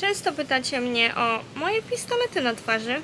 Często pytacie mnie o moje pistolety na twarzy.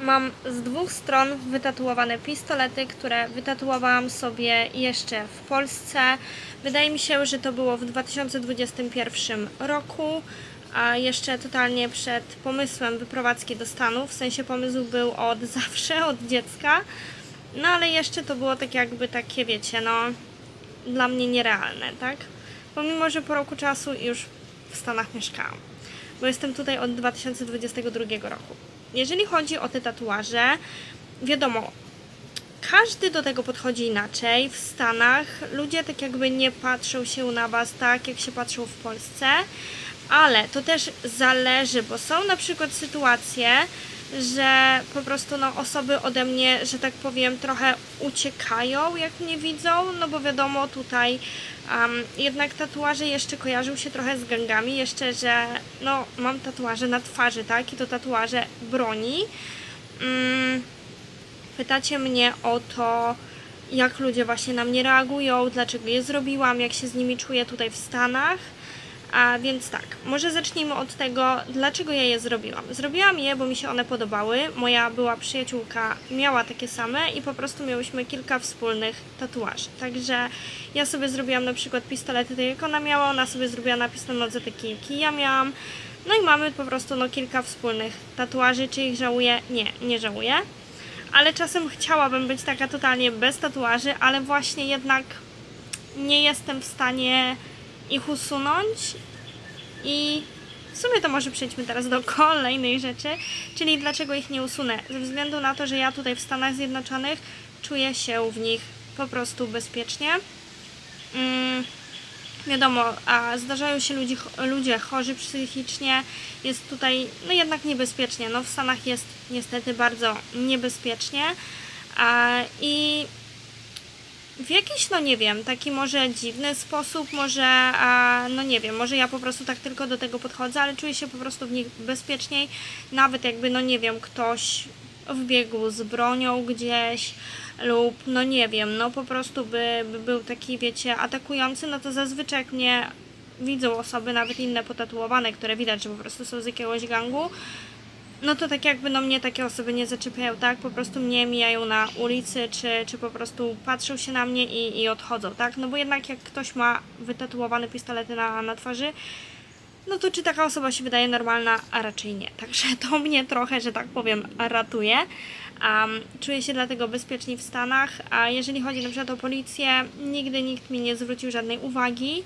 Mam z dwóch stron wytatuowane pistolety, które wytatuowałam sobie jeszcze w Polsce. Wydaje mi się, że to było w 2021 roku, a jeszcze totalnie przed pomysłem wyprowadzki do Stanów. W sensie pomysł był od zawsze, od dziecka. No ale jeszcze to było tak jakby takie, wiecie, no dla mnie nierealne, tak? Pomimo, że po roku czasu już w Stanach mieszkałam, bo jestem tutaj od 2022 roku. Jeżeli chodzi o te tatuaże, wiadomo, każdy do tego podchodzi inaczej. W Stanach ludzie tak jakby nie patrzą się na Was tak, jak się patrzą w Polsce, ale to też zależy, bo są na przykład sytuacje, że po prostu no, osoby ode mnie, że tak powiem, trochę uciekają, jak mnie widzą, no bo wiadomo, tutaj um, jednak tatuaże jeszcze kojarzą się trochę z gangami, jeszcze, że no, mam tatuaże na twarzy, tak, i to tatuaże broni. Mm, pytacie mnie o to, jak ludzie właśnie na mnie reagują, dlaczego je zrobiłam, jak się z nimi czuję tutaj w Stanach. A więc tak, może zacznijmy od tego, dlaczego ja je zrobiłam. Zrobiłam je, bo mi się one podobały. Moja była przyjaciółka miała takie same i po prostu miałyśmy kilka wspólnych tatuaży. Także ja sobie zrobiłam na przykład pistolety tak jak ona miała, ona sobie zrobiła napis na nodze taki jaki ja miałam. No i mamy po prostu no, kilka wspólnych tatuaży. Czy ich żałuję? Nie, nie żałuję. Ale czasem chciałabym być taka totalnie bez tatuaży, ale właśnie jednak nie jestem w stanie ich usunąć i w sumie to może przejdźmy teraz do kolejnej rzeczy, czyli dlaczego ich nie usunę. Ze względu na to, że ja tutaj w Stanach Zjednoczonych czuję się w nich po prostu bezpiecznie. Mm, wiadomo, a zdarzają się ludzi, ludzie chorzy psychicznie, jest tutaj no jednak niebezpiecznie. No w Stanach jest niestety bardzo niebezpiecznie. A, I w jakiś, no nie wiem, taki może dziwny sposób, może, a, no nie wiem, może ja po prostu tak tylko do tego podchodzę, ale czuję się po prostu w nich bezpieczniej, nawet jakby, no nie wiem, ktoś wbiegł z bronią gdzieś lub, no nie wiem, no po prostu by, by był taki, wiecie, atakujący, no to zazwyczaj jak mnie widzą osoby, nawet inne potatuowane, które widać, że po prostu są z jakiegoś gangu, no to tak jakby no mnie takie osoby nie zaczepiają, tak? Po prostu mnie mijają na ulicy, czy, czy po prostu patrzą się na mnie i, i odchodzą, tak? No bo jednak jak ktoś ma wytatuowane pistolety na, na twarzy, no to czy taka osoba się wydaje normalna, a raczej nie. Także to mnie trochę, że tak powiem, ratuje. Um, czuję się dlatego bezpieczniej w Stanach, a jeżeli chodzi na przykład o policję, nigdy nikt mi nie zwrócił żadnej uwagi.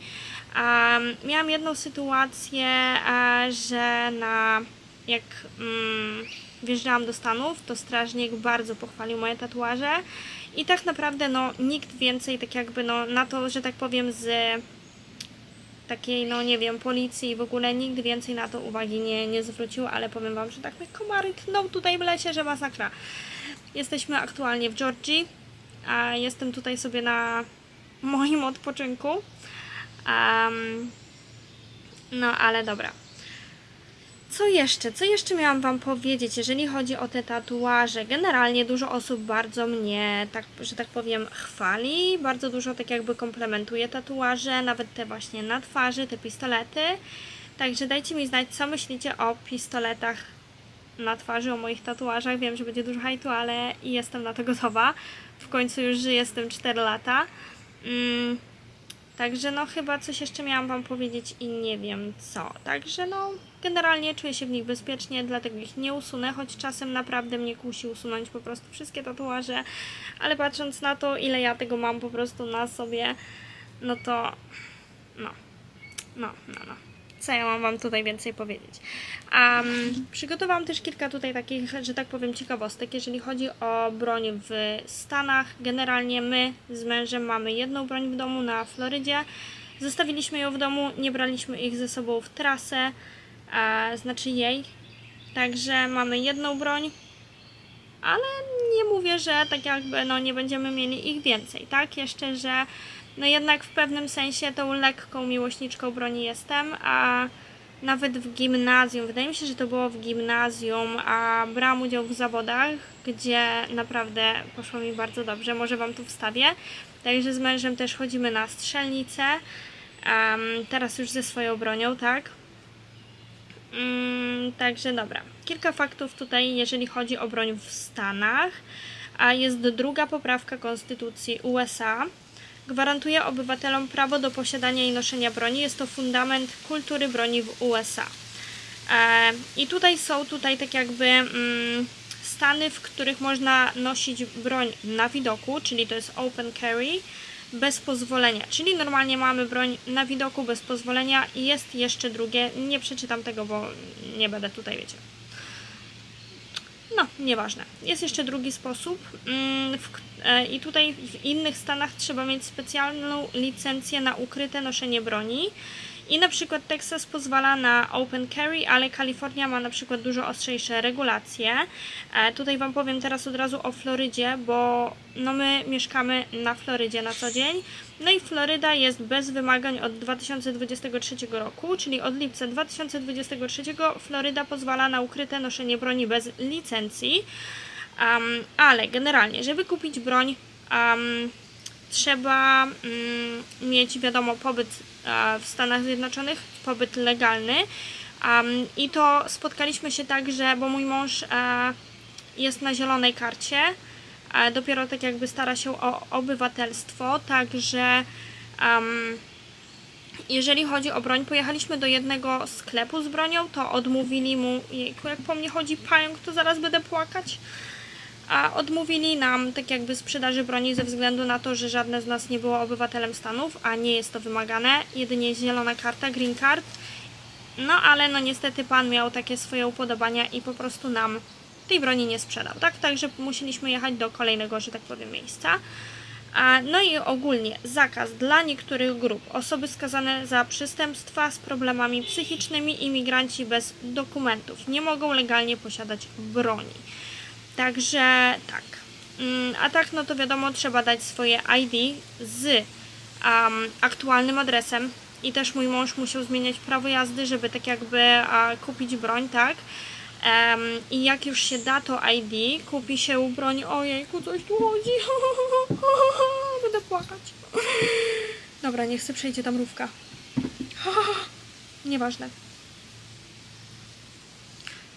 Um, miałam jedną sytuację, e, że na jak mm, wjeżdżałam do Stanów, to strażnik bardzo pochwalił moje tatuaże i tak naprawdę no nikt więcej tak jakby no na to, że tak powiem z takiej no nie wiem, policji i w ogóle nikt więcej na to uwagi nie, nie zwrócił, ale powiem Wam, że tak mnie komary tną tutaj w lesie, że masakra. Jesteśmy aktualnie w Georgii, a jestem tutaj sobie na moim odpoczynku. Um, no ale dobra. Co jeszcze? Co jeszcze miałam Wam powiedzieć, jeżeli chodzi o te tatuaże? Generalnie dużo osób bardzo mnie, tak, że tak powiem, chwali, bardzo dużo tak jakby komplementuje tatuaże, nawet te właśnie na twarzy, te pistolety. Także dajcie mi znać, co myślicie o pistoletach na twarzy, o moich tatuażach. Wiem, że będzie dużo hajtu, ale jestem na to gotowa. W końcu już żyję z tym 4 lata. Mm. Także no chyba coś jeszcze miałam Wam powiedzieć i nie wiem co. Także no generalnie czuję się w nich bezpiecznie, dlatego ich nie usunę, choć czasem naprawdę mnie kusi usunąć po prostu wszystkie tatuaże, ale patrząc na to ile ja tego mam po prostu na sobie, no to no, no, no, no. Co ja mam Wam tutaj więcej powiedzieć? Um, przygotowałam też kilka tutaj takich, że tak powiem, ciekawostek, jeżeli chodzi o broń w Stanach. Generalnie my z mężem mamy jedną broń w domu na Florydzie. Zostawiliśmy ją w domu, nie braliśmy ich ze sobą w trasę, znaczy jej. Także mamy jedną broń, ale nie mówię, że tak jakby no, nie będziemy mieli ich więcej, tak? Jeszcze, że no jednak w pewnym sensie tą lekką miłośniczką broni jestem, a nawet w gimnazjum, wydaje mi się, że to było w gimnazjum, a brałam udział w zawodach, gdzie naprawdę poszło mi bardzo dobrze, może Wam tu wstawię. Także z mężem też chodzimy na strzelnicę Em, teraz już ze swoją bronią, tak? Mm, także dobra. Kilka faktów tutaj, jeżeli chodzi o broń w Stanach. A jest druga poprawka Konstytucji USA. Gwarantuje obywatelom prawo do posiadania i noszenia broni. Jest to fundament kultury broni w USA. E, I tutaj są tutaj tak jakby mm, stany, w których można nosić broń na widoku, czyli to jest open carry, bez pozwolenia. Czyli normalnie mamy broń na widoku bez pozwolenia i jest jeszcze drugie. Nie przeczytam tego, bo nie będę tutaj, wiecie. No, nieważne. Jest jeszcze drugi sposób. Mm, e, I tutaj w innych stanach trzeba mieć specjalną licencję na ukryte noszenie broni. I na przykład Texas pozwala na open carry, ale Kalifornia ma na przykład dużo ostrzejsze regulacje. E, tutaj Wam powiem teraz od razu o Florydzie, bo no my mieszkamy na Florydzie na co dzień. No i Floryda jest bez wymagań od 2023 roku, czyli od lipca 2023 Floryda pozwala na ukryte noszenie broni bez licencji. Um, ale generalnie, żeby kupić broń, um, trzeba mm, mieć, wiadomo, pobyt w Stanach Zjednoczonych, pobyt legalny. I to spotkaliśmy się tak, że, bo mój mąż e, jest na zielonej karcie, e, dopiero tak jakby stara się o obywatelstwo, także jeżeli chodzi o broń, pojechaliśmy do jednego sklepu z bronią, to odmówili mu, jejku, jak po mnie chodzi pająk, to zaraz będę płakać. A odmówili nam tak jakby sprzedaży broni ze względu na to, że żadne z nas nie było obywatelem Stanów, a nie jest to wymagane, jedynie zielona karta, green card. No ale no niestety pan miał takie swoje upodobania i po prostu nam tej broni nie sprzedał, tak? Także musieliśmy jechać do kolejnego, że tak powiem, miejsca. No i ogólnie zakaz dla niektórych grup, osoby skazane za przestępstwa z problemami psychicznymi, imigranci bez dokumentów nie mogą legalnie posiadać broni. Także tak. Mm, A tak, no to wiadomo, trzeba dać swoje ID z um, aktualnym adresem. I też mój mąż musiał zmieniać prawo jazdy, żeby tak jakby a, kupić broń, tak? Em, I jak już się da to ID, kupi się broń. Ojejku, coś tu chodzi. Będę płakać. Dobra, niech sobie przejdzie ta mrówka. Nieważne.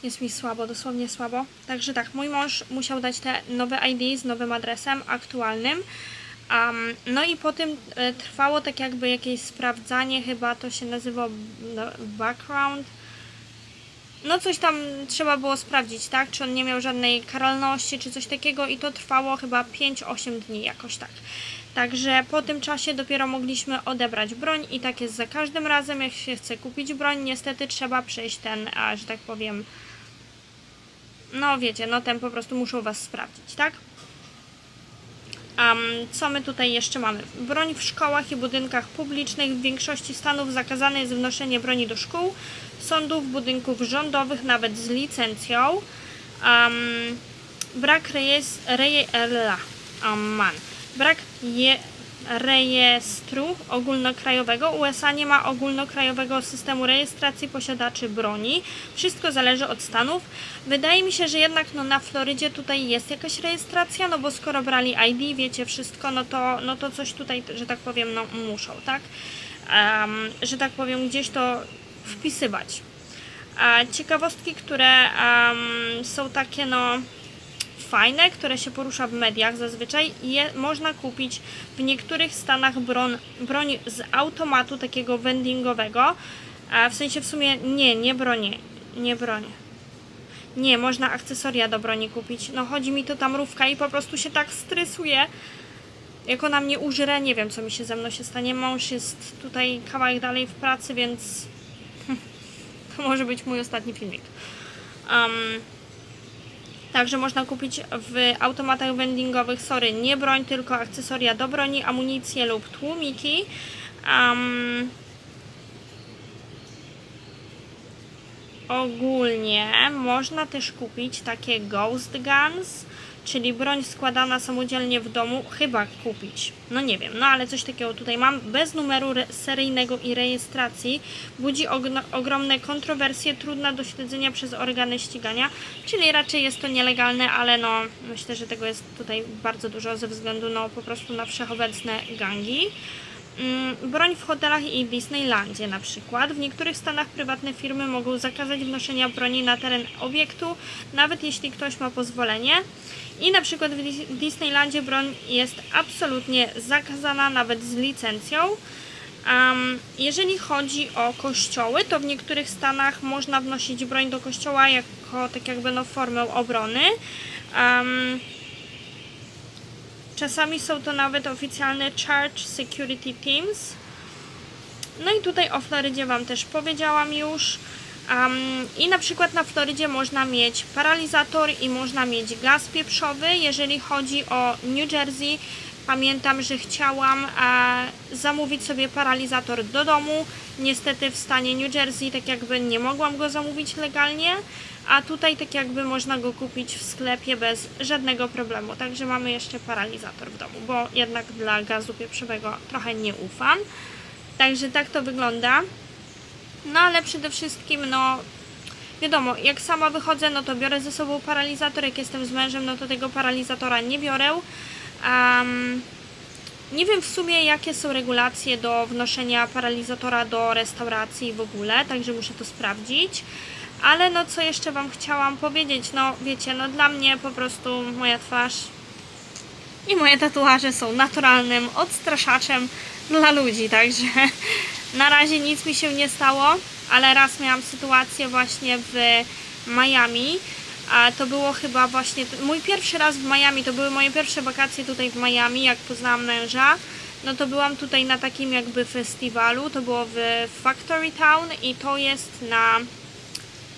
Jest mi słabo, dosłownie słabo. Także tak, mój mąż musiał dać te nowe ID z nowym adresem aktualnym. Um, no i po tym e, trwało tak jakby jakieś sprawdzanie, chyba to się nazywa no, background. No coś tam trzeba było sprawdzić, tak? Czy on nie miał żadnej karalności, czy coś takiego i to trwało chyba 5-8 dni jakoś tak. Także po tym czasie dopiero mogliśmy odebrać broń i tak jest za każdym razem, jak się chce kupić broń, niestety trzeba przejść ten, a, że tak powiem, no wiecie, no ten po prostu muszą Was sprawdzić, tak? Um, co my tutaj jeszcze mamy? Broń w szkołach i budynkach publicznych. W większości stanów zakazane jest wnoszenie broni do szkół, sądów, budynków rządowych, nawet z licencją. Um, brak rejes, reje, oh man. Brak je, rejestru ogólnokrajowego. USA nie ma ogólnokrajowego systemu rejestracji posiadaczy broni. Wszystko zależy od stanów. Wydaje mi się, że jednak no, na Florydzie tutaj jest jakaś rejestracja, no bo skoro brali ID, wiecie wszystko, no to, no to coś tutaj, że tak powiem, no muszą, tak? Um, że tak powiem, gdzieś to wpisywać. A ciekawostki, które um, są takie, no fajne, które się porusza w mediach zazwyczaj, je można kupić w niektórych stanach broń, broń z automatu takiego vendingowego. A w sensie w sumie nie, nie bronię, nie bronię. Nie, można akcesoria do broni kupić. No chodzi mi to ta mrówka i po prostu się tak stresuje. Jak ona mnie użre, nie wiem co mi się ze mną się stanie. Mąż jest tutaj kawałek dalej w pracy, więc to może być mój ostatni filmik. Um, Także można kupić w automatach vendingowych, sorry, nie broń, tylko akcesoria do broni, amunicję lub tłumiki. Um, ogólnie można też kupić takie ghost guns, czyli broń składana samodzielnie w domu, chyba kupić. No nie wiem, no ale coś takiego tutaj mam. Bez numeru seryjnego i rejestracji budzi ogromne kontrowersje, trudna do śledzenia przez organy ścigania, czyli raczej jest to nielegalne, ale no myślę, że tego jest tutaj bardzo dużo ze względu no po prostu na wszechobecne gangi. Mm, Broń w hotelach i Disneylandzie na przykład. W niektórych stanach prywatne firmy mogą zakazać wnoszenia broni na teren obiektu, nawet jeśli ktoś ma pozwolenie. I na przykład w Dis- Disneylandzie broń jest absolutnie zakazana, nawet z licencją. Um, jeżeli chodzi o kościoły, to w niektórych stanach można wnosić broń do kościoła jako tak jakby no, formę obrony. Um, czasami są to nawet oficjalne Church Security Teams. No i tutaj o Florydzie Wam też powiedziałam już. Um, I na przykład na Florydzie można mieć paralizator i można mieć gaz pieprzowy. Jeżeli chodzi o New Jersey, pamiętam, że chciałam e, zamówić sobie paralizator do domu. Niestety w stanie New Jersey tak jakby nie mogłam go zamówić legalnie, a tutaj tak jakby można go kupić w sklepie bez żadnego problemu. Także mamy jeszcze paralizator w domu, bo jednak dla gazu pieprzowego trochę nie ufam. Także tak to wygląda. No ale przede wszystkim, no wiadomo, jak sama wychodzę, no to biorę ze sobą paralizator. Jak jestem z mężem, no to tego paralizatora nie biorę. Um, nie wiem w sumie, jakie są regulacje do wnoszenia paralizatora do restauracji w ogóle, także muszę to sprawdzić. Ale no co jeszcze Wam chciałam powiedzieć, no wiecie, no dla mnie po prostu moja twarz i moje tatuaże są naturalnym odstraszaczem dla ludzi, także na razie nic mi się nie stało, ale raz miałam sytuację właśnie w Miami. To było chyba właśnie mój pierwszy raz w Miami, to były moje pierwsze wakacje tutaj w Miami, jak poznałam męża. No to byłam tutaj na takim jakby festiwalu, to było w Factory Town i to jest na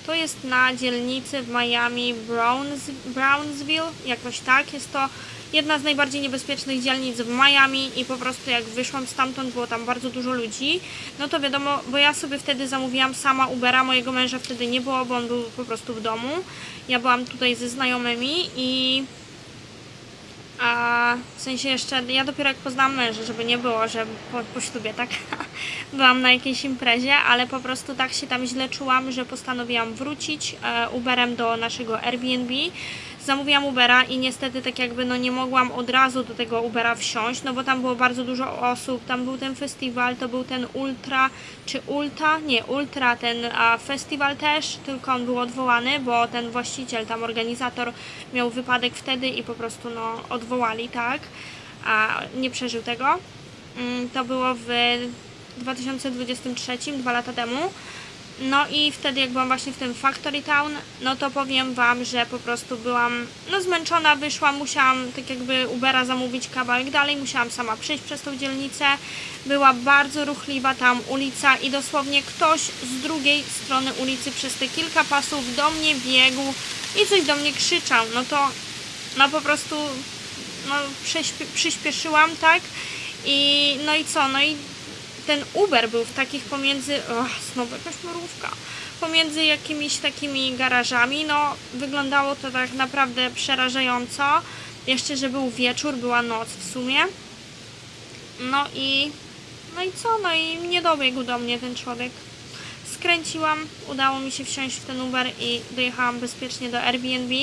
to jest na dzielnicy w Miami Browns, Brownsville, jakoś tak. Jest to jedna z najbardziej niebezpiecznych dzielnic w Miami i po prostu jak wyszłam stamtąd, było tam bardzo dużo ludzi. No to wiadomo, bo ja sobie wtedy zamówiłam sama Ubera, mojego męża wtedy nie było, bo on był po prostu w domu. Ja byłam tutaj ze znajomymi i a w sensie jeszcze, ja dopiero jak poznałam męża, żeby nie było, że po, po ślubie, tak? Byłam na jakiejś imprezie, ale po prostu tak się tam źle czułam, że postanowiłam wrócić e, Uberem do naszego Airbnb. Zamówiłam Ubera i niestety tak jakby no nie mogłam od razu do tego Ubera wsiąść, no bo tam było bardzo dużo osób, tam był ten festiwal, to był ten Ultra, czy Ulta, nie, Ultra ten a, festiwal też, tylko on był odwołany, bo ten właściciel, tam organizator miał wypadek wtedy i po prostu no odwołali, tak, a nie przeżył tego. Mm, To było w 2023, dwa lata temu. No i wtedy jak byłam właśnie w tym Factory Town, no to powiem Wam, że po prostu byłam no zmęczona, wyszłam, musiałam tak jakby Ubera zamówić kawałek dalej, musiałam sama przejść przez tą dzielnicę. Była bardzo ruchliwa tam ulica i dosłownie ktoś z drugiej strony ulicy przez te kilka pasów do mnie biegł i coś do mnie krzyczał. No to no po prostu no, przyspieszyłam, tak? I no i co? No i ten Uber był w takich pomiędzy. Och, znowu jakaś mrówka. Pomiędzy jakimiś takimi garażami. No, wyglądało to tak naprawdę przerażająco. Jeszcze, że był wieczór, była noc w sumie. No i. No i co? No i nie dobiegł do mnie ten człowiek. Skręciłam, udało mi się wsiąść w ten Uber i dojechałam bezpiecznie do Airbnb.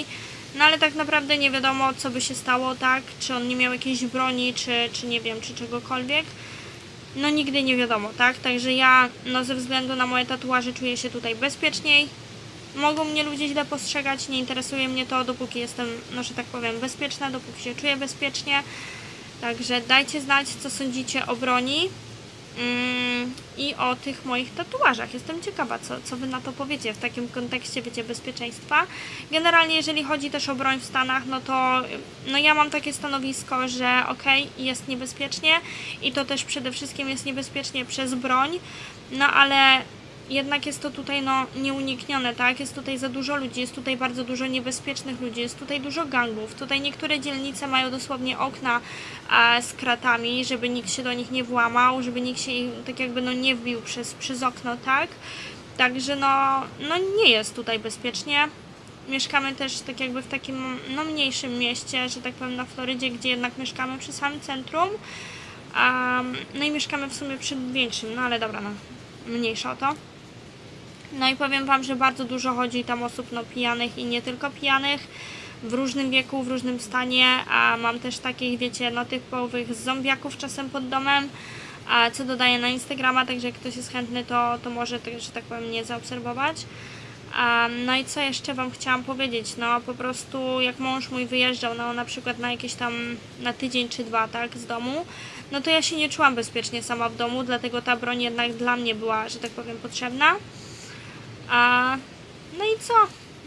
No ale tak naprawdę nie wiadomo, co by się stało, tak? Czy on nie miał jakiejś broni, czy, czy nie wiem, czy czegokolwiek no nigdy nie wiadomo, tak? Także ja, no ze względu na moje tatuaże czuję się tutaj bezpieczniej. Mogą mnie ludzie źle postrzegać, nie interesuje mnie to, dopóki jestem, no że tak powiem, bezpieczna, dopóki się czuję bezpiecznie. Także dajcie znać, co sądzicie o broni i o tych moich tatuażach. Jestem ciekawa, co, co Wy na to powiecie w takim kontekście, wiecie, bezpieczeństwa. Generalnie, jeżeli chodzi też o broń w Stanach, no to no ja mam takie stanowisko, że okej, jest niebezpiecznie i to też przede wszystkim jest niebezpiecznie przez broń, no ale jednak jest to tutaj no nieuniknione, tak? Jest tutaj za dużo ludzi, jest tutaj bardzo dużo niebezpiecznych ludzi, jest tutaj dużo gangów. Tutaj niektóre dzielnice mają dosłownie okna e, z kratami, żeby nikt się do nich nie włamał, żeby nikt się ich tak jakby no nie wbił przez, przez okno, tak? Także no, no nie jest tutaj bezpiecznie. Mieszkamy też tak jakby w takim no mniejszym mieście, że tak powiem na Florydzie, gdzie jednak mieszkamy przy samym centrum. Um, no i mieszkamy w sumie przy większym, no ale dobra, no mniejsza o to. No i powiem Wam, że bardzo dużo chodzi tam osób no, pijanych i nie tylko pijanych, w różnym wieku, w różnym stanie, a mam też takich, wiecie, no typowych zombiaków czasem pod domem. a co dodaję na Instagrama, także jak ktoś jest chętny, to, to może, że tak powiem, mnie zaobserwować. No i co jeszcze Wam chciałam powiedzieć? No po prostu jak mąż mój wyjeżdżał no, na przykład na jakieś tam na tydzień czy dwa, tak, z domu, no to ja się nie czułam bezpiecznie sama w domu, dlatego ta broń jednak dla mnie była, że tak powiem, potrzebna. A, no i co?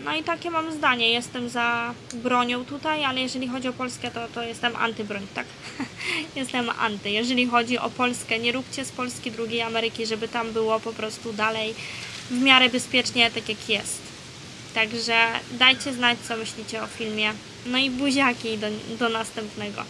No i takie mam zdanie. Jestem za bronią tutaj, ale jeżeli chodzi o Polskę, to, to jestem antybroń, tak? jestem anty. Jeżeli chodzi o Polskę, nie róbcie z Polski drugiej Ameryki, żeby tam było po prostu dalej w miarę bezpiecznie, tak jak jest. Także dajcie znać, co myślicie o filmie. No i buziaki do, do następnego.